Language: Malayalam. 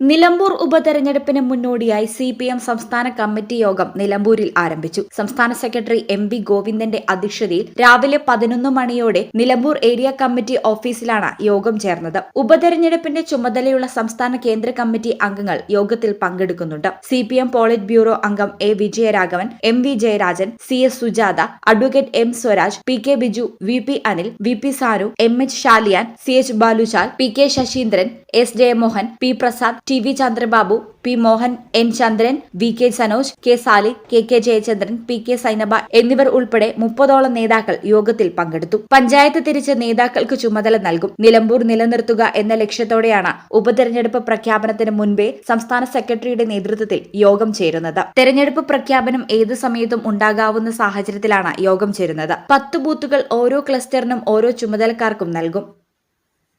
നിലമ്പൂർ ഉപതെരഞ്ഞെടുപ്പിന് മുന്നോടിയായി സി പി എം സംസ്ഥാന കമ്മിറ്റി യോഗം നിലമ്പൂരിൽ ആരംഭിച്ചു. സംസ്ഥാന സെക്രട്ടറി എം വി ഗോവിന്ദന്റെ അധ്യക്ഷതയിൽ രാവിലെ പതിനൊന്ന് മണിയോടെ നിലമ്പൂർ ഏരിയ കമ്മിറ്റി ഓഫീസിലാണ് യോഗം ചേർന്നത്. ഉപതെരഞ്ഞെടുപ്പിന്റെ ചുമതലയുള്ള സംസ്ഥാന കേന്ദ്ര കമ്മിറ്റി അംഗങ്ങൾ യോഗത്തിൽ പങ്കെടുക്കുന്നുണ്ട്. C P M polit bureau അംഗം A Vijayaraghavan M V Jayarajan C S Sujatha advocate M Swaraj P K Biju V P Anil V P Sanu M H Shaliyan C H Baluchal P K Sasheendran S Jayamohan P Prasad T V Chandrababu P Mohan N Chandran V K Sanoj K Sali K K Jayachandran P K Sainaba എന്നിവർ ഉൾപ്പെടെ മുപ്പതോളം നേതാക്കൾ യോഗത്തിൽ പങ്കെടുത്തു. പഞ്ചായത്ത് തിരിച്ച് നേതാക്കൾക്ക് ചുമതല നൽകും. നിലമ്പൂർ നിലനിർത്തുക എന്ന ലക്ഷ്യത്തോടെയാണ് ഉപതെരഞ്ഞെടുപ്പ് പ്രഖ്യാപനത്തിന് മുൻപേ സംസ്ഥാന സെക്രട്ടറിയുടെ നേതൃത്വത്തിൽ യോഗം ചേരുന്നത്. തെരഞ്ഞെടുപ്പ് പ്രഖ്യാപനം ഏത് സമയത്തും ഉണ്ടാകാവുന്ന സാഹചര്യത്തിലാണ് യോഗം ചേരുന്നത്. പത്ത് ബൂത്തുകൾ ഓരോ ക്ലസ്റ്ററിനും ഓരോ ചുമതലക്കാർക്കും നൽകും.